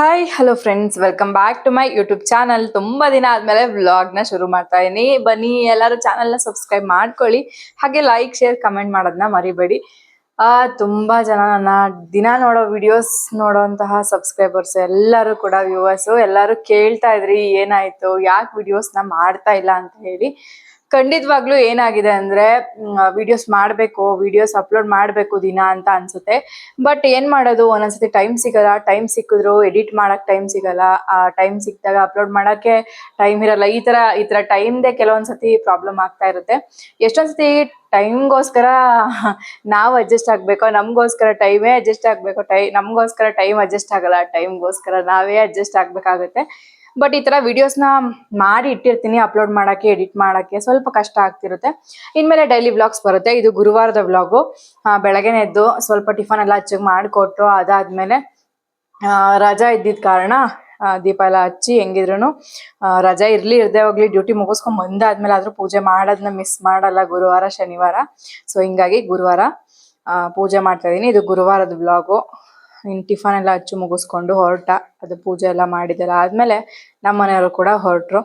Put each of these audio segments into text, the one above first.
Hi hello friends welcome back to my YouTube channel ತುಂಬಾ ದಿನ ಆದ್ಮೇಲೆ ನ ಶುರು ಮಾಡ್ತಾ ಇದೀನಿ. ಬನ್ನಿ, ಎಲ್ಲರೂ ನ ಸಬ್ಸ್ಕ್ರೈಬ್ ಮಾಡ್ಕೊಳ್ಳಿ. ಹಾಗೆ ಲೈಕ್ ಶೇರ್ ಕಮೆಂಟ್ ಮಾಡೋದನ್ನ ಮರಿಬೇಡಿ. ಆ, ತುಂಬಾ ಜನ ನನ್ನ ದಿನ ನೋಡೋ ವಿಡಿಯೋಸ್ ನೋಡೋಂತಹ ಸಬ್ಸ್ಕ್ರೈಬರ್ಸ್ ಎಲ್ಲರೂ ಕೂಡ ವ್ಯೂವರ್ಸ್ ಎಲ್ಲರೂ ಕೇಳ್ತಾ ಇದ್ರಿ, ಏನಾಯ್ತು, ಯಾಕೆ ವಿಡಿಯೋಸ್ನ ಮಾಡ್ತಾ ಇಲ್ಲ ಅಂತ ಹೇಳಿ. ಖಂಡಿತವಾಗ್ಲೂ ಏನಾಗಿದೆ ಅಂದ್ರೆ ವಿಡಿಯೋಸ್ ಮಾಡಬೇಕು ವಿಡಿಯೋಸ್ ಅಪ್ಲೋಡ್ ಮಾಡಬೇಕು ದಿನ ಅಂತ ಅನ್ಸುತ್ತೆ. ಬಟ್ ಏನ್ ಮಾಡೋದು? ಒಂದೊಂದ್ಸತಿ ಟೈಮ್ ಸಿಗಲ್ಲ. ಟೈಮ್ ಸಿಕ್ಕಿದ್ರು ಎಡಿಟ್ ಮಾಡಕ್ ಟೈಮ್ ಸಿಗಲ್ಲ. ಆ ಟೈಮ್ ಸಿಕ್ಕಿದಾಗ ಅಪ್ಲೋಡ್ ಮಾಡಕ್ಕೆ ಟೈಮ್ ಇರಲ್ಲ. ಈ ತರ ಈ ತರ ಟೈಮ್ದೆ ಕೆಲವೊಂದ್ಸತಿ ಪ್ರಾಬ್ಲಮ್ ಆಗ್ತಾ ಇರುತ್ತೆ. ಎಷ್ಟೊಂದ್ಸತಿ ಟೈಮ್ಗೋಸ್ಕರ ನಾವು ಅಡ್ಜಸ್ಟ್ ಆಗ್ಬೇಕು, ನಮಗೋಸ್ಕರ ಟೈಮೇ ಅಡ್ಜಸ್ಟ್ ಆಗ್ಬೇಕು, ಟೈ, ನಮಗೋಸ್ಕರ ಟೈಮ್ ಅಡ್ಜಸ್ಟ್ ಆಗಲ್ಲ ಟೈಮ್ಗೋಸ್ಕರ ನಾವೇ ಅಡ್ಜಸ್ಟ್ ಆಗ್ಬೇಕಾಗುತ್ತೆ. ಬಟ್ ಈ ತರ ವಿಡಿಯೋಸ್ನ ಮಾಡಿ ಇಟ್ಟಿರ್ತೀನಿ ಅಪ್ಲೋಡ್ ಮಾಡಕ್ಕೆ ಎಡಿಟ್ ಮಾಡಕ್ಕೆ ಸ್ವಲ್ಪ ಕಷ್ಟ ಆಗ್ತಿರುತ್ತೆ. ಇನ್ಮೇಲೆ ಡೈಲಿ ವ್ಲಾಗ್ಸ್ ಬರುತ್ತೆ. ಇದು ಗುರುವಾರದ ವ್ಲಾಗು ಬೆಳಗ್ಗೆನೆ ಎದ್ದು ಸ್ವಲ್ಪ ಟಿಫನ್ ಎಲ್ಲ ಹಚ್ಚಿಗೆ ಮಾಡಿಕೊಟ್ಟು ಅದಾದ್ಮೇಲೆ ರಜಾ ಇದ್ದಿದ್ದ ಕಾರಣ ದೀಪ ಎಲ್ಲ ಹಚ್ಚಿ ಹೆಂಗಿದ್ರು ರಜಾ ಇರ್ಲಿ, ಇರದೇ ಹೋಗ್ಲಿ ಡ್ಯೂಟಿ ಮುಗಿಸ್ಕೊಂಡ್ ಬಂದಾದ್ಮೇಲೆ ಆದ್ರೂ ಪೂಜೆ ಮಾಡೋದನ್ನ ಮಿಸ್ ಮಾಡಲ್ಲ ಗುರುವಾರ, ಶನಿವಾರ. ಸೊ ಹಿಂಗಾಗಿ ಗುರುವಾರ ಪೂಜೆ ಮಾಡ್ತಾ ಇದ್ದೀನಿ ಇದು ಗುರುವಾರದ ವ್ಲಾಗು ಇನ್ ಟಿಫನ್ ಎಲ್ಲ ಹಚ್ಚಿ ಮುಗಿಸ್ಕೊಂಡು ಹೊರಟ, ಅದು ಪೂಜೆ ಎಲ್ಲ ಮಾಡಿದೆಲ್ಲ ಆದ್ಮೇಲೆ ನಮ್ಮ ಮನೆಯವರು ಕೂಡ ಹೊರಟ್ರು.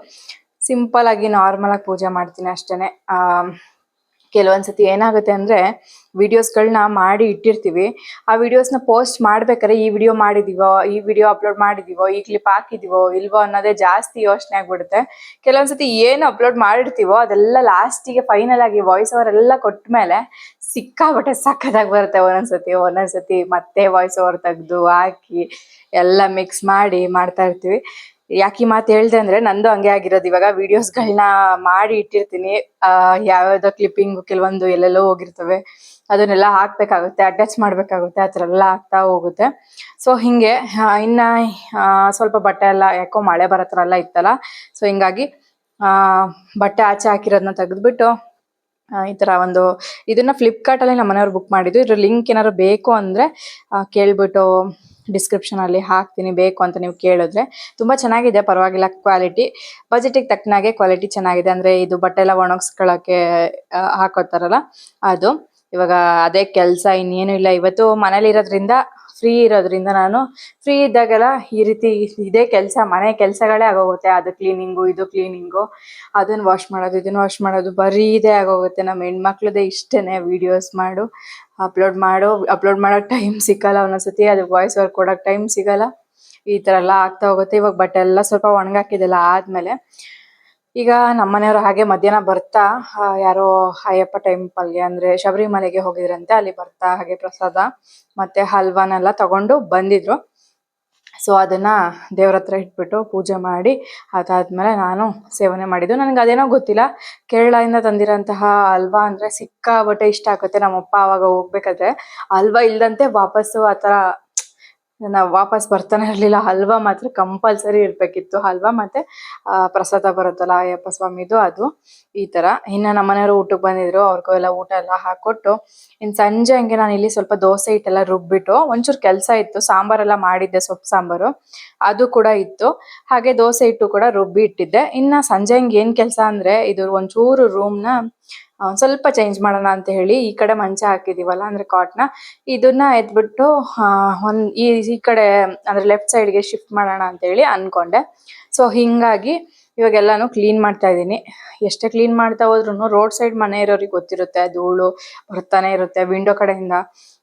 ಸಿಂಪಲ್ ಆಗಿ ನಾರ್ಮಲ್ ಆಗಿ ಪೂಜೆ ಮಾಡ್ತೀನಿ ಅಷ್ಟೇನೆ. ಆ, ಕೆಲವೊಂದ್ಸತಿ ಏನಾಗುತ್ತೆ ಅಂದ್ರೆ ವಿಡಿಯೋಸ್ಗಳನ್ನ ಮಾಡಿ ಇಟ್ಟಿರ್ತೀವಿ. ಆ ವಿಡಿಯೋಸ್ನ ಪೋಸ್ಟ್ ಮಾಡ್ಬೇಕಾದ್ರೆ ಈ ವಿಡಿಯೋ ಮಾಡಿದೀವೋ, ಈ ವಿಡಿಯೋ ಅಪ್ಲೋಡ್ ಮಾಡಿದೀವೋ, ಈ ಕ್ಲಿಪ್ ಹಾಕಿದೀವೋ, ಇಲ್ವೋ ಅನ್ನೋದೇ ಜಾಸ್ತಿ ಯೋಚನೆ ಆಗ್ಬಿಡುತ್ತೆ. ಕೆಲವೊಂದ್ಸತಿ ಏನು ಅಪ್ಲೋಡ್ ಮಾಡಿರ್ತೀವೋ ಅದೆಲ್ಲ ಲಾಸ್ಟಿಗೆ ಫೈನಲ್ ಆಗಿ ವಾಯ್ಸ್ ಓವರ್ ಎಲ್ಲ ಕೊಟ್ಟ ಮೇಲೆ ಸಿಕ್ಕಾಬಟ್ಟೆ ಸಕ್ಕದಾಗಿ ಬರುತ್ತೆ ಒಂದೊಂದ್ಸತಿ ಒಂದೊಂದ್ಸತಿ ಮತ್ತೆ ವಾಯ್ಸ್ ಓವರ್ ತೆಗ್ದು ಹಾಕಿ ಎಲ್ಲ ಮಿಕ್ಸ್ ಮಾಡಿ ಮಾಡ್ತಾ ಇರ್ತೀವಿ. ಯಾಕೆ ಮಾತು ಹೇಳ್ದೆ ಅಂದ್ರೆ ನಂದು ಹಂಗೆ ಆಗಿರೋದು. ಇವಾಗ ವಿಡಿಯೋಸ್ಗಳನ್ನ ಮಾಡಿ ಇಟ್ಟಿರ್ತೀನಿ. ಯಾವ್ಯಾವ್ದೋ ಕ್ಲಿಪ್ಪಿಂಗ್ ಕೆಲವೊಂದು ಎಲ್ಲೆಲ್ಲೋ ಹೋಗಿರ್ತವೆ. ಅದನ್ನೆಲ್ಲ ಹಾಕ್ಬೇಕಾಗುತ್ತೆ ಅಟ್ಯಾಚ್ ಮಾಡ್ಬೇಕಾಗುತ್ತೆ, ಆ ಥರ ಎಲ್ಲ ಆಗ್ತಾ ಹೋಗುತ್ತೆ. ಸೊ ಹಿಂಗೆ ಇನ್ನ ಸ್ವಲ್ಪ ಬಟ್ಟೆ ಎಲ್ಲ, ಯಾಕೋ ಮಳೆ ಬರೋ ಥರ ಎಲ್ಲ ಇತ್ತಲ್ಲ. ಸೊ ಹಿಂಗಾಗಿ ಬಟ್ಟೆ ಆಚೆ ಹಾಕಿರೋದನ್ನ ತೆಗೆದ್ಬಿಟ್ಟು ಈ ತರ ಒಂದು ಇದನ್ನ ಫ್ಲಿಪ್ಕಾರ್ಟ್ ಅಲ್ಲಿ ನಮ್ಮ ಮನೆಯವ್ರು ಬುಕ್ ಮಾಡಿದ್ದು. ಇದ್ರ ಲಿಂಕ್ ಏನಾದ್ರು ಬೇಕು ಅಂದ್ರೆ ಕೇಳ್ಬಿಟ್ಟು ಡಿಸ್ಕ್ರಿಪ್ಷನ್ ಅಲ್ಲಿ ಹಾಕ್ತೀನಿ, ಬೇಕು ಅಂತ ನೀವು ಕೇಳಿದ್ರೆ. ತುಂಬಾ ಚೆನ್ನಾಗಿದೆ, ಪರವಾಗಿಲ್ಲ ಕ್ವಾಲಿಟಿ ಬಜೆಟಿಗೆ ತಕ್ಕನಾಗೆ ಕ್ವಾಲಿಟಿ ಚೆನ್ನಾಗಿದೆ. ಅಂದ್ರೆ ಇದು ಬಟ್ಟೆ ಎಲ್ಲ ಒಣಗಿಸ್ಕೊಳ್ಳೋಕೆ ಹಾಕೋತಾರಲ್ಲ, ಅದು. ಇವಾಗ ಅದೇ ಕೆಲಸ ಇನ್ನೇನು ಇಲ್ಲ. ಇವತ್ತು ಮನೇಲಿ ಇರೋದ್ರಿಂದ ಫ್ರೀ ಇರೋದ್ರಿಂದ ನಾನು ಫ್ರೀ ಇದ್ದಾಗೆಲ್ಲ ಈ ರೀತಿ ಇದೇ ಕೆಲಸ, ಮನೆ ಕೆಲಸಗಳೇ ಆಗೋಗುತ್ತೆ. ಅದು ಕ್ಲೀನಿಂಗು ಇದು ಕ್ಲೀನಿಂಗು ಅದನ್ನ ವಾಶ್ ಮಾಡೋದು ಇದನ್ನು ವಾಶ್ ಮಾಡೋದು ಬರೀ ಇದೇ ಆಗೋಗುತ್ತೆ. ನಮ್ಮ ಹೆಣ್ಮಕ್ಳದೇ ಇಷ್ಟೇ ವಿಡಿಯೋಸ್ ಮಾಡು ಅಪ್ಲೋಡ್ ಮಾಡು. ಅಪ್ಲೋಡ್ ಮಾಡೋಕೆ ಟೈಮ್ ಸಿಕ್ಕಲ್ಲ ಒಂದೊಂದ್ಸತಿ. ಅದು ವಾಯ್ಸ್ ವರ್ಕ್ ಕೊಡೋಕೆ ಟೈಮ್ ಸಿಗಲ್ಲ. ಈ ಥರ ಎಲ್ಲ ಆಗ್ತಾ ಹೋಗುತ್ತೆ. ಇವಾಗ ಬಟ್ಟೆ ಎಲ್ಲ ಸ್ವಲ್ಪ ಒಣಗಾಕಿದೆಲ್ಲ ಆದ್ಮೇಲೆ ಈಗ ನಮ್ಮನೆಯವರು ಹಾಗೆ ಮಧ್ಯಾಹ್ನ ಬರ್ತಾ ಯಾರೋ ಅಯ್ಯಪ್ಪ ಟೆಂಪಲ್ಗೆ ಅಂದ್ರೆ ಶಬರಿಮಲೆಗೆ ಹೋಗಿದ್ರಂತೆ, ಅಲ್ಲಿ ಬರ್ತಾ ಹಾಗೆ ಪ್ರಸಾದ ಮತ್ತೆ ಹಲ್ವಾನೆಲ್ಲ ತಗೊಂಡು ಬಂದಿದ್ರು. ಸೊ ಅದನ್ನ ದೇವ್ರ ಹತ್ರ ಇಟ್ಬಿಟ್ಟು ಪೂಜೆ ಮಾಡಿ, ಅದಾದ್ಮೇಲೆ ನಾನು ಸೇವನೆ ಮಾಡಿದ್ದು. ನನಗೆ ಅದೇನೋ ಗೊತ್ತಿಲ್ಲ. ಕೇರಳದಿಂದ ತಂದಿರೋಂತಹ ಹಲ್ವಾ ಅಂದ್ರೆ ಸಿಕ್ಕಾಬಟ್ಟೆ ಇಷ್ಟ ಆಗುತ್ತೆ. ನಮ್ಮಪ್ಪ ಅವಾಗ ಹೋಗ್ಬೇಕಾದ್ರೆ ಹಲ್ವಾ ಇಲ್ದಂತೆ ವಾಪಸ್ಸು ಆ ಥರ ನಾವು ವಾಪಸ್ ಬರ್ತಾನೆ ಇರಲಿಲ್ಲ. ಹಲ್ವಾ ಮಾತ್ರ ಕಂಪಲ್ಸರಿ ಇರ್ಬೇಕಿತ್ತು. ಹಲ್ವಾ ಮತ್ತೆ ಪ್ರಸಾದ ಬರುತ್ತಲ್ಲ, ಅಯ್ಯಪ್ಪ ಸ್ವಾಮಿದು ಅದು, ಈ ತರ. ಇನ್ನ ನಮ್ಮನೆಯವರು ಊಟಕ್ಕೆ ಬಂದಿದ್ರು, ಅವ್ರಿಗೂ ಎಲ್ಲ ಊಟ ಎಲ್ಲ ಹಾಕೊಟ್ಟು, ಇನ್ ಸಂಜೆ ಹಂಗೆ ನಾನು ಇಲ್ಲಿ ಸ್ವಲ್ಪ ದೋಸೆ ಹಿಟ್ಟೆಲ್ಲ ರುಬ್ಬಿಟ್ಟು, ಒಂಚೂರು ಕೆಲಸ ಇತ್ತು. ಸಾಂಬಾರೆಲ್ಲ ಮಾಡಿದ್ದೆ, ಸೊಪ್ಪು ಸಾಂಬಾರು. ಅದು ಕೂಡ ಇತ್ತು. ಹಾಗೆ ದೋಸೆ ಹಿಟ್ಟು ಕೂಡ ರುಬ್ಬಿ ಇಟ್ಟಿದ್ದೆ ಇನ್ನ ಸಂಜೆ ಹಂಗೆ ಏನ್ ಕೆಲಸ ಅಂದ್ರೆ, ಇದು ಒಂಚೂರು ರೂಮ್ನ ಸ್ವಲ್ಪ ಚೇಂಜ್ ಮಾಡೋಣ ಅಂತ ಹೇಳಿ ಈ ಕಡೆ ಮಂಚ ಹಾಕಿದೀವಲ್ಲ, ಅಂದ್ರೆ ಕಾಟ್ನ ಇದನ್ನ ಎದ್ಬಿಟ್ಟು ಒಂದ್ ಈ ಈ ಕಡೆ, ಅಂದ್ರೆ ಲೆಫ್ಟ್ ಸೈಡ್ಗೆ ಶಿಫ್ಟ್ ಮಾಡೋಣ ಅಂತ ಹೇಳಿ ಅನ್ಕೊಂಡೆ. ಸೊ ಹಿಂಗಾಗಿ ಇವಾಗೆಲ್ಲಾನು ಕ್ಲೀನ್ ಮಾಡ್ತಾ ಇದ್ದೀನಿ. ಎಷ್ಟೇ ಕ್ಲೀನ್ ಮಾಡ್ತಾ ಹೋದ್ರು ರೋಡ್ ಸೈಡ್ ಮನೆ ಇರೋರಿಗೆ ಗೊತ್ತಿರುತ್ತೆ, ಧೂಳು ಬರ್ತಾನೆ ಇರುತ್ತೆ ವಿಂಡೋ ಕಡೆಯಿಂದ.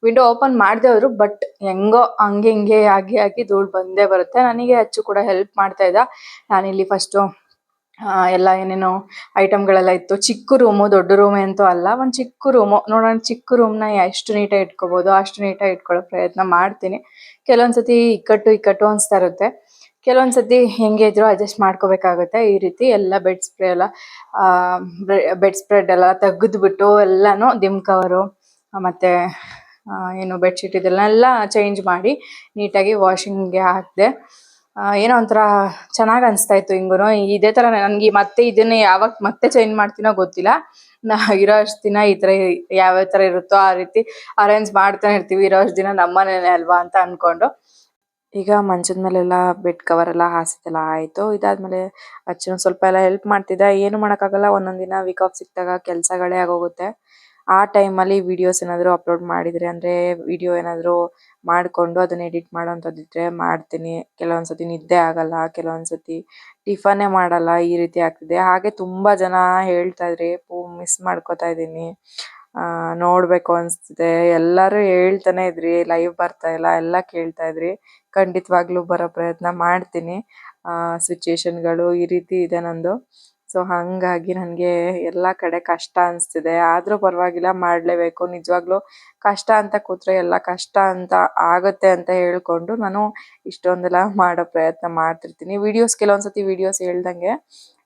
ವಿಂಡೋ ಓಪನ್ ಮಾಡದೆ ಹೋದ್ರು ಬಟ್ ಹೆಂಗೋ ಹಂಗೆ ಹಿಂಗೆ ಆಗಿ ಆಗಿ ಧೂಳು ಬಂದೇ ಬರುತ್ತೆ. ನನಗೆ ಅಚ್ಚು ಕೂಡ ಹೆಲ್ಪ್ ಮಾಡ್ತಾ ಇದ್ದ. ನಾನಿಲ್ಲಿ ಫಸ್ಟು ಎಲ್ಲ ಏನೇನೋ ಐಟಮ್ಗಳೆಲ್ಲ ಇತ್ತು. ಚಿಕ್ಕ ರೂಮು ದೊಡ್ಡ ರೂಮ್ ಅಂತೂ ಅಲ್ಲ, ಒಂದು ಚಿಕ್ಕ ರೂಮು ನೋಡೋಣ, ಚಿಕ್ಕ ರೂಮ್ನ ಎಷ್ಟು ನೀಟಾಗಿ ಇಟ್ಕೋಬೋದು, ಅಷ್ಟು ನೀಟಾಗಿ ಇಟ್ಕೊಳ್ಳೋ ಪ್ರಯತ್ನ ಮಾಡ್ತೀನಿ. ಕೆಲವೊಂದ್ಸತಿ ಇಕ್ಕಟ್ಟು ಇಕ್ಕಟ್ಟು ಅನಿಸ್ತಾ ಇರುತ್ತೆ. ಕೆಲವೊಂದ್ಸತಿ ಹೆಂಗೆ ಇದ್ರು ಅಡ್ಜಸ್ಟ್ ಮಾಡ್ಕೋಬೇಕಾಗುತ್ತೆ. ಈ ರೀತಿ ಎಲ್ಲ ಬೆಡ್ ಸ್ಪ್ರೇ ಎಲ್ಲ ಬೆಡ್ ಸ್ಪ್ರೆಡ್ ಎಲ್ಲ ತೆಗೆದ್ಬಿಟ್ಟು ಎಲ್ಲಾನು ದಿಮ್ ಕವರು ಮತ್ತೆ ಏನು ಬೆಡ್ಶೀಟ್ ಇದೆಲ್ಲ ಚೇಂಜ್ ಮಾಡಿ ನೀಟಾಗಿ ವಾಷಿಂಗ್ಗೆ ಹಾಕಿದೆ ಏನೋ ಒಂಥರ ಚೆನ್ನಾಗಿ ಅನಿಸ್ತಾ ಇತ್ತು ಹಿಂಗೂ ಇದೇ ಥರ ನನಗೆ ಮತ್ತೆ ಇದನ್ನ ಯಾವಾಗ ಮತ್ತೆ ಚೇಂಜ್ ಮಾಡ್ತೀನೋ ಗೊತ್ತಿಲ್ಲ. ನಾ ಇರೋ ಅಷ್ಟು ದಿನ ಈ ಥರ ಯಾವ್ಯಾವ ಥರ ಇರುತ್ತೋ ಆ ರೀತಿ ಅರೇಂಜ್ ಮಾಡ್ತಾನೆ ಇರ್ತೀವಿ. ಇರೋ ಅಷ್ಟು ದಿನ ನಮ್ಮನೇನೆ ಅಲ್ವಾ ಅಂತ ಅನ್ಕೊಂಡು. ಈಗ ಮಂಚದ ಮೇಲೆಲ್ಲ ಬೆಡ್ ಕವರ್ ಎಲ್ಲ ಹಾಸಿದೆಲ್ಲ ಆಯಿತು. ಇದಾದ್ಮೇಲೆ ಅಚ್ಚು ಸ್ವಲ್ಪ ಎಲ್ಲ ಹೆಲ್ಪ್ ಮಾಡ್ತಿದ್ದ. ಏನು ಮಾಡೋಕ್ಕಾಗಲ್ಲ. ಒಂದೊಂದ್ ದಿನ ವೀಕ್ ಆಫ್ ಸಿಕ್ಕಿದಾಗ ಕೆಲಸಗಳೇ ಆಗೋಗುತ್ತೆ. ಆ ಟೈಮಲ್ಲಿ ವಿಡಿಯೋಸ್ ಏನಾದ್ರು ಅಪ್ಲೋಡ್ ಮಾಡಿದ್ರೆ, ಅಂದ್ರೆ ವಿಡಿಯೋ ಏನಾದ್ರು ಮಾಡಿಕೊಂಡು ಅದನ್ನ ಎಡಿಟ್ ಮಾಡೋವಂಥದ್ದಿದ್ರೆ ಮಾಡ್ತೀನಿ. ಕೆಲವೊಂದು ಸತಿ ನಿದ್ದೆ ಆಗಲ್ಲ ಕೆಲವೊಂದು ಸತಿ ಟಿಫನ್ನೇ ಮಾಡಲ್ಲ, ಈ ರೀತಿ ಆಗ್ತಿದೆ. ಹಾಗೆ ತುಂಬಾ ಜನ ಹೇಳ್ತಾ ಇದ್ರಿ ಮಿಸ್ ಮಾಡ್ಕೋತಾ ಇದ್ದೀನಿ. ನೋಡಬೇಕು ಅನಿಸ್ತಿದೆ. ಎಲ್ಲರೂ ಹೇಳ್ತಾನೆ ಇದ್ರಿ ಲೈವ್ ಬರ್ತಾ ಇಲ್ಲ, ಎಲ್ಲ ಕೇಳ್ತಾ ಇದ್ರಿ. ಖಂಡಿತವಾಗ್ಲೂ ಬರೋ ಪ್ರಯತ್ನ ಮಾಡ್ತೀನಿ. ಸಿಚುಯೇಷನ್ಗಳು ಈ ರೀತಿ ಇದೆ ನಂದು. ಸೊ ಹಾಗಾಗಿ ನನಗೆ ಎಲ್ಲ ಕಡೆ ಕಷ್ಟ ಅನಿಸ್ತಿದೆ. ಆದರೂ ಪರವಾಗಿಲ್ಲ, ಮಾಡಲೇಬೇಕು. ನಿಜವಾಗ್ಲೂ ಕಷ್ಟ ಅಂತ ಕೂತ್ರೆ ಎಲ್ಲ ಕಷ್ಟ ಅಂತ ಆಗುತ್ತೆ ಅಂತ ಹೇಳ್ಕೊಂಡು ನಾನು ಇಷ್ಟೊಂದೆಲ್ಲ ಮಾಡೋ ಪ್ರಯತ್ನ ಮಾಡ್ತಿರ್ತೀನಿ. ವಿಡಿಯೋಸ್ ಕೆಲವೊಂದು ಸತಿ ವಿಡಿಯೋಸ್ ಹೇಳ್ದಂಗೆ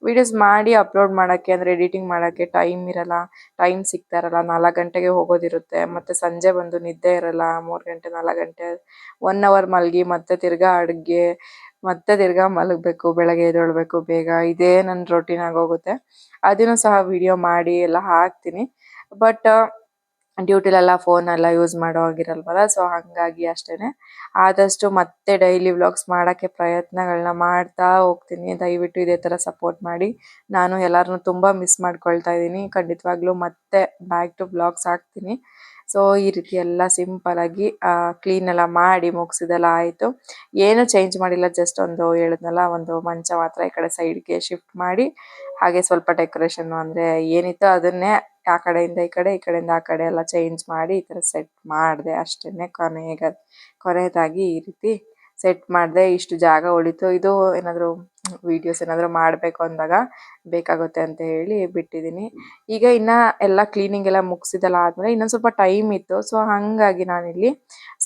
ವಿಡಿಯೋಸ್ ಮಾಡಿ ಅಪ್ಲೋಡ್ ಮಾಡೋಕ್ಕೆ, ಅಂದರೆ ಎಡಿಟಿಂಗ್ ಮಾಡೋಕ್ಕೆ ಟೈಮ್ ಇರಲ್ಲ ಟೈಮ್ ಸಿಗ್ತಾ ಇರಲ್ಲ. ನಾಲ್ಕು ಗಂಟೆಗೆ ಹೋಗೋದಿರುತ್ತೆ, ಮತ್ತು ಸಂಜೆ ಬಂದು ನಿದ್ದೆ ಇರಲ್ಲ. ಮೂರು ಗಂಟೆ, ನಾಲ್ಕು ಗಂಟೆ ಒನ್ ಅವರ್ ಮಲಗಿ ಮತ್ತೆ ತಿರ್ಗಾ ಅಡುಗೆ ಮತ್ತೆ ತಿರ್ಗಾ ಮಲಗ್ಬೇಕು, ಬೆಳಗ್ಗೆ ಎದ್ದೇಳ್ಬೇಕು, ಬೇಗ ಇದೇ ನನ್ನ ರೊಟೀನ್ ಆಗೋಗುತ್ತೆ ಅದನ್ನು ಸಹ ವಿಡಿಯೋ ಮಾಡಿ ಎಲ್ಲ ಹಾಕ್ತೀನಿ. ಬಟ್ ಡ್ಯೂಟಿಲೆಲ್ಲ ಫೋನ್ ಎಲ್ಲ ಯೂಸ್ ಮಾಡೋ ಹಾಗಿರಲ್ವಲ್ಲ ಸೊ ಹಾಗಾಗಿ ಅಷ್ಟೇನೆ. ಆದಷ್ಟು ಮತ್ತೆ ಡೈಲಿ ವ್ಲಾಗ್ಸ್ ಮಾಡೋಕ್ಕೆ ಪ್ರಯತ್ನಗಳನ್ನ ಮಾಡ್ತಾ ಹೋಗ್ತೀನಿ. ದಯವಿಟ್ಟು ಇದೇ ಥರ ಸಪೋರ್ಟ್ ಮಾಡಿ. ನಾನು ಎಲ್ಲರನ್ನೂ ತುಂಬ ಮಿಸ್ ಮಾಡ್ಕೊಳ್ತಾ ಇದ್ದೀನಿ. ಖಂಡಿತವಾಗ್ಲೂ ಮತ್ತೆ ಬ್ಯಾಕ್ ಟು ವ್ಲಾಗ್ಸ್ ಹಾಕ್ತೀನಿ. ಸೊ ಈ ರೀತಿ ಎಲ್ಲ ಸಿಂಪಲ್ ಆಗಿ ಕ್ಲೀನ್ ಎಲ್ಲ ಮಾಡಿ ಮುಗಿಸಿದೆಲ್ಲ ಆಯಿತು. ಏನು ಚೇಂಜ್ ಮಾಡಿಲ್ಲ ಜಸ್ಟ್ ಒಂದು ಹೇಳಿದ್ನಲ್ಲ, ಒಂದು ಮಂಚ ಮಾತ್ರ ಈ ಕಡೆ ಸೈಡ್ಗೆ ಶಿಫ್ಟ್ ಮಾಡಿ, ಹಾಗೆ ಸ್ವಲ್ಪ ಡೆಕೋರೇಷನ್ ಅಂದರೆ ಏನಿತ್ತು ಅದನ್ನೇ ಆ ಕಡೆಯಿಂದ ಈ ಕಡೆ, ಈ ಕಡೆಯಿಂದ ಆ ಕಡೆ ಎಲ್ಲ ಚೇಂಜ್ ಮಾಡಿ ಈ ಥರ ಸೆಟ್ ಮಾಡಿದೆ ಅಷ್ಟೇ ಕೊನೆಗೆ, ಕೊನೆಯದಾಗಿ ಈ ರೀತಿ ಸೆಟ್ ಮಾಡಿದೆ, ಇಷ್ಟು ಜಾಗ ಉಳಿತು. ಇದು ಏನಾದರೂ ವಿಡಿಯೋಸ್ ಏನಾದರೂ ಮಾಡಬೇಕು ಅಂದಾಗ ಬೇಕಾಗುತ್ತೆ ಅಂತ ಹೇಳಿ ಬಿಟ್ಟಿದ್ದೀನಿ. ಈಗ ಇನ್ನು ಎಲ್ಲ ಕ್ಲೀನಿಂಗ್ ಎಲ್ಲ ಮುಗಿಸಿದೆಲ್ಲ ಆದಮೇಲೆ ಇನ್ನೊಂದು ಸ್ವಲ್ಪ ಟೈಮ್ ಇತ್ತು. ಸೊ ಹಾಗಾಗಿ ನಾನಿಲ್ಲಿ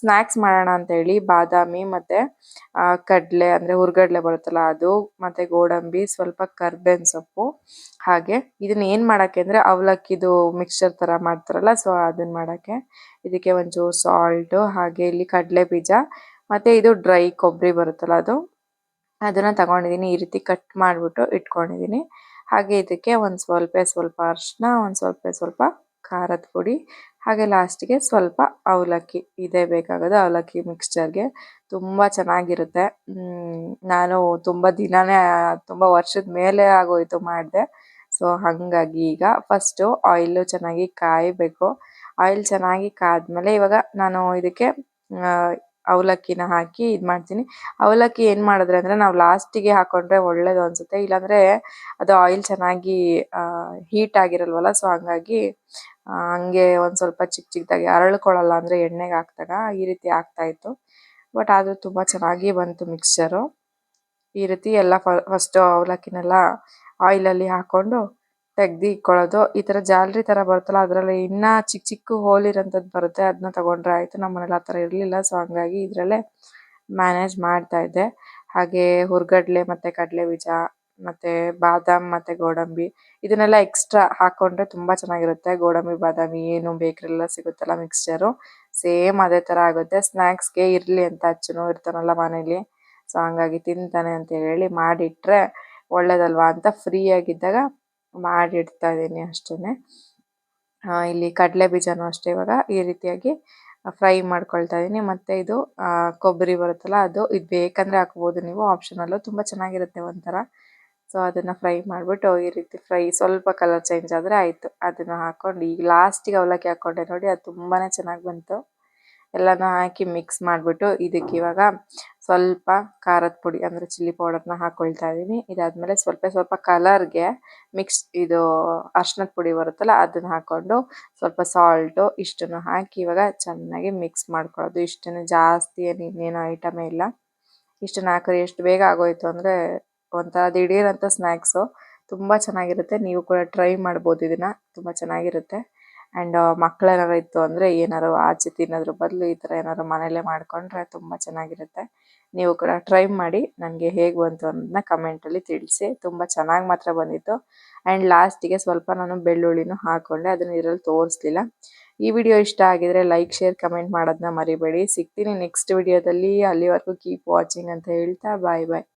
ಸ್ನ್ಯಾಕ್ಸ್ ಮಾಡೋಣ ಅಂತ ಹೇಳಿ ಬಾದಾಮಿ ಮತ್ತು ಕಡಲೆ ಅಂದರೆ ಹುರ್ಗಡ್ಲೆ ಬರುತ್ತಲ್ಲ ಅದು, ಮತ್ತು ಗೋಡಂಬಿ, ಸ್ವಲ್ಪ ಕರ್ಬೇವಿನ ಸೊಪ್ಪು, ಹಾಗೆ ಇದನ್ನ ಏನು ಮಾಡೋಕ್ಕೆ ಅಂದರೆ ಅವಲಕ್ಕಿದು ಮಿಕ್ಸ್ಚರ್ ಥರ ಮಾಡ್ತಾರಲ್ಲ ಸೊ ಅದನ್ನ ಮಾಡೋಕ್ಕೆ ಇದಕ್ಕೆ ಒಂಚೂರು ಸಾಲ್ಟು ಹಾಗೆ ಇಲ್ಲಿ ಕಡಲೆ ಬೀಜ, ಮತ್ತು ಇದು ಡ್ರೈ ಕೊಬ್ಬರಿ ಬರುತ್ತಲ್ಲ ಅದು. ಅದನ್ನು ತಗೊಂಡಿದ್ದೀನಿ ಈ ರೀತಿ ಕಟ್ ಮಾಡಿಬಿಟ್ಟು ಇಟ್ಕೊಂಡಿದ್ದೀನಿ ಹಾಗೆ ಇದಕ್ಕೆ ಒಂದ್ ಸ್ವಲ್ಪ ಸ್ವಲ್ಪ ಅರಿಶಿನ, ಒಂದ್ ಸ್ವಲ್ಪ ಸ್ವಲ್ಪ ಖಾರದ ಪುಡಿ, ಹಾಗೆ ಲಾಸ್ಟಿಗೆ ಸ್ವಲ್ಪ ಅವಲಕ್ಕಿ. ಇದೇ ಬೇಕಾಗೋದು ಅವಲಕ್ಕಿ ಮಿಕ್ಸ್ಚರ್ಗೆ ತುಂಬ ಚೆನ್ನಾಗಿರುತ್ತೆ. ನಾನು ತುಂಬ ದಿನನೇ, ತುಂಬ ವರ್ಷದ ಮೇಲೆ ಆಗೋಯ್ತು ಮಾಡಿದೆ. ಸೊ ಹಾಗಾಗಿ ಈಗ ಫಸ್ಟು ಆಯಿಲು ಚೆನ್ನಾಗಿ ಕಾಯಬೇಕು. ಆಯಿಲ್ ಚೆನ್ನಾಗಿ ಕಾದ್ಮೇಲೆ ಇವಾಗ ನಾನು ಇದಕ್ಕೆ ಅವಲಕ್ಕಿನ ಹಾಕಿ ಇದು ಮಾಡ್ತೀನಿ. ಅವಲಕ್ಕಿ ಏನು ಮಾಡಿದ್ರೆ ಅಂದರೆ ನಾವು ಲಾಸ್ಟಿಗೆ ಹಾಕೊಂಡ್ರೆ ಒಳ್ಳೇದು ಅನ್ಸುತ್ತೆ. ಇಲ್ಲಾಂದ್ರೆ ಅದು ಆಯಿಲ್ ಚೆನ್ನಾಗಿ ಹೀಟ್ ಆಗಿರಲ್ವಲ್ಲ ಸೊ ಹಂಗಾಗಿ ಹಂಗೆ ಒಂದು ಸ್ವಲ್ಪ ಚಿಕ್ಕ ಚಿಕ್ಕದಾಗಿ ಅರಳ್ಕೊಳ್ಳಲ್ಲ ಅಂದರೆ ಎಣ್ಣೆಗೆ ಹಾಕಿದಾಗ ಈ ರೀತಿ ಆಗ್ತಾ ಇತ್ತು. ಬಟ್ ಆದರೂ ತುಂಬ ಚೆನ್ನಾಗಿ ಬಂತು ಮಿಕ್ಸ್ಚರು ಈ ರೀತಿ ಎಲ್ಲ ಫಸ್ಟು ಅವಲಕ್ಕಿನೆಲ್ಲ ಆಯಿಲಲ್ಲಿ ಹಾಕ್ಕೊಂಡು ತೆಗ್ದು ಇಕ್ಕೊಳ್ಳೋದು ಈ ತರ ಜಾಲರಿ ತರ ಬರುತ್ತಲ್ಲ, ಅದರಲ್ಲಿ ಇನ್ನ ಚಿಕ್ಕ ಚಿಕ್ಕ ಹೋಲ್ ಇರೋಂಥದ್ ಬರುತ್ತೆ ಅದನ್ನ ತಗೊಂಡ್ರೆ ಆಯ್ತು. ನಮ್ಮ ಮನೇಲಿ ಆ ತರ ಇರಲಿಲ್ಲ ಸೊ ಹಂಗಾಗಿ ಇದ್ರಲ್ಲೇ ಮ್ಯಾನೇಜ್ ಮಾಡ್ತಾ ಇದ್ದೆ. ಹಾಗೆ ಹುರ್ಗಡ್ಲೆ ಮತ್ತೆ ಕಡಲೆ ಬೀಜ ಮತ್ತೆ ಬಾದಾಮ್ ಮತ್ತೆ ಗೋಡಂಬಿ, ಇದನ್ನೆಲ್ಲ ಎಕ್ಸ್ಟ್ರಾ ಹಾಕೊಂಡ್ರೆ ತುಂಬಾ ಚೆನ್ನಾಗಿರುತ್ತೆ. ಗೋಡಂಬಿ, ಬಾದಾಮಿ ಏನು ಬೇಕ್ರಿಲೆಲ್ಲ ಸಿಗುತ್ತಲ್ಲ ಮಿಕ್ಸ್ಚರು ಸೇಮ್ ಅದೇ ತರ ಆಗುತ್ತೆ. ಸ್ನಾಕ್ಸ್ಗೆ ಇರ್ಲಿ ಅಂತ ಅಚ್ಚುನು ಇರ್ತಾನಲ್ಲ ಮನೇಲಿ. ಸೊ ಹಂಗಾಗಿ ತಿಂತಾನೆ ಅಂತ ಹೇಳಿ ಮಾಡಿಟ್ರೆ ಒಳ್ಳೇದಲ್ವಾ ಅಂತ ಫ್ರೀ ಆಗಿದ್ದಾಗ ಮಾಡಿಡ್ತಾ ಇದ್ದೀನಿ ಅಷ್ಟೇ ಇಲ್ಲಿ ಕಡಲೆ ಬೀಜನೂ ಅಷ್ಟೇ ಇವಾಗ ಈ ರೀತಿಯಾಗಿ ಫ್ರೈ ಮಾಡ್ಕೊಳ್ತಾ ಇದ್ದೀನಿ. ಮತ್ತು ಇದು ಕೊಬ್ಬರಿ ಬರುತ್ತಲ್ಲ ಅದು ಇದು ಬೇಕಂದರೆ ಹಾಕ್ಬೋದು ನೀವು. ಆಪ್ಷನಲ್ಲು ತುಂಬ ಚೆನ್ನಾಗಿರುತ್ತೆ ಒಂಥರ. ಸೊ ಅದನ್ನು ಫ್ರೈ ಮಾಡಿಬಿಟ್ಟು ಈ ರೀತಿ ಫ್ರೈ ಸ್ವಲ್ಪ ಕಲರ್ ಚೇಂಜ್ ಆದರೆ ಆಯಿತು. ಅದನ್ನು ಹಾಕ್ಕೊಂಡು ಈಗ ಲಾಸ್ಟಿಗೆ ಅವಲಕ್ಕಿ ಹಾಕ್ಕೊಂಡೆ ನೋಡಿ, ಅದು ತುಂಬಾ ಚೆನ್ನಾಗಿ ಬಂತು. ಎಲ್ಲನೂ ಹಾಕಿ ಮಿಕ್ಸ್ ಮಾಡಿಬಿಟ್ಟು ಇದಕ್ಕೆ ಇವಾಗ ಸ್ವಲ್ಪ ಖಾರದ ಪುಡಿ ಅಂದರೆ ಚಿಲ್ಲಿ ಪೌಡರ್ನ ಹಾಕ್ಕೊಳ್ತಾ ಇದ್ದೀನಿ ಇದಾದಮೇಲೆ ಸ್ವಲ್ಪ ಸ್ವಲ್ಪ ಕಲರ್ಗೆ ಮಿಕ್ಸ್ ಇದು ಅರ್ಶನದ ಪುಡಿ ಬರುತ್ತಲ್ಲ ಅದನ್ನು ಹಾಕ್ಕೊಂಡು ಸ್ವಲ್ಪ ಸಾಲ್ಟು ಇಷ್ಟನ್ನು ಹಾಕಿ ಇವಾಗ ಚೆನ್ನಾಗಿ ಮಿಕ್ಸ್ ಮಾಡ್ಕೊಳ್ಳೋದು. ಇಷ್ಟನ್ನು ಜಾಸ್ತಿ ಏನು ಇನ್ನೇನು ಐಟಮೇ ಇಲ್ಲ. ಇಷ್ಟನ್ನು ಹಾಕಿದ್ರೆ ಎಷ್ಟು ಬೇಗ ಆಗೋಯ್ತು ಅಂದರೆ ಒಂಥರ ದಿಢೀರ್ ಅಂತ ಸ್ನ್ಯಾಕ್ಸು ತುಂಬ ಚೆನ್ನಾಗಿರುತ್ತೆ. ನೀವು ಕೂಡ ಟ್ರೈ ಮಾಡ್ಬೋದು ಇದನ್ನು. ತುಂಬ ಚೆನ್ನಾಗಿರುತ್ತೆ. ಆ್ಯಂಡ್ ಏನಾದ್ರು ಇತ್ತು ಅಂದ್ರೆ ಏನಾದ್ರು ಆಚೆ ತಿನ್ನೋದ್ರ ಬದಲು ಈ ತರ ಏನಾದ್ರು ಮನೇಲೆ ಮಾಡ್ಕೊಂಡ್ರೆ ತುಂಬಾ ಚೆನ್ನಾಗಿರುತ್ತೆ. ನೀವು ಕೂಡ ಟ್ರೈ ಮಾಡಿ ನನಗೆ ಹೇಗ್ ಬಂತು ಅನ್ನೋದನ್ನ ಕಮೆಂಟಲ್ಲಿ ತಿಳಿಸಿ. ತುಂಬಾ ಚೆನ್ನಾಗಿ ಮಾತ್ರ ಬಂದಿತ್ತು. ಅಂಡ್ ಲಾಸ್ಟಿಗೆ ಸ್ವಲ್ಪ ನಾನು ಬೆಳ್ಳುಳ್ಳಿನೂ ಹಾಕೊಂಡೆ. ಅದನ್ನ ಇದರಲ್ಲಿ ತೋರಿಸ್ಲಿಲ್ಲ. ಈ ವಿಡಿಯೋ ಇಷ್ಟ ಆಗಿದ್ರೆ ಲೈಕ್ ಶೇರ್ ಕಮೆಂಟ್ ಮಾಡೋದನ್ನ ಮರಿಬೇಡಿ. ಸಿಗ್ತೀನಿ ನೆಕ್ಸ್ಟ್ ವಿಡಿಯೋದಲ್ಲಿ ಅಲ್ಲಿವರೆಗೂ ಕೀಪ್ ವಾಚಿಂಗ್ ಅಂತ ಹೇಳ್ತಾ ಬಾಯ್ ಬಾಯ್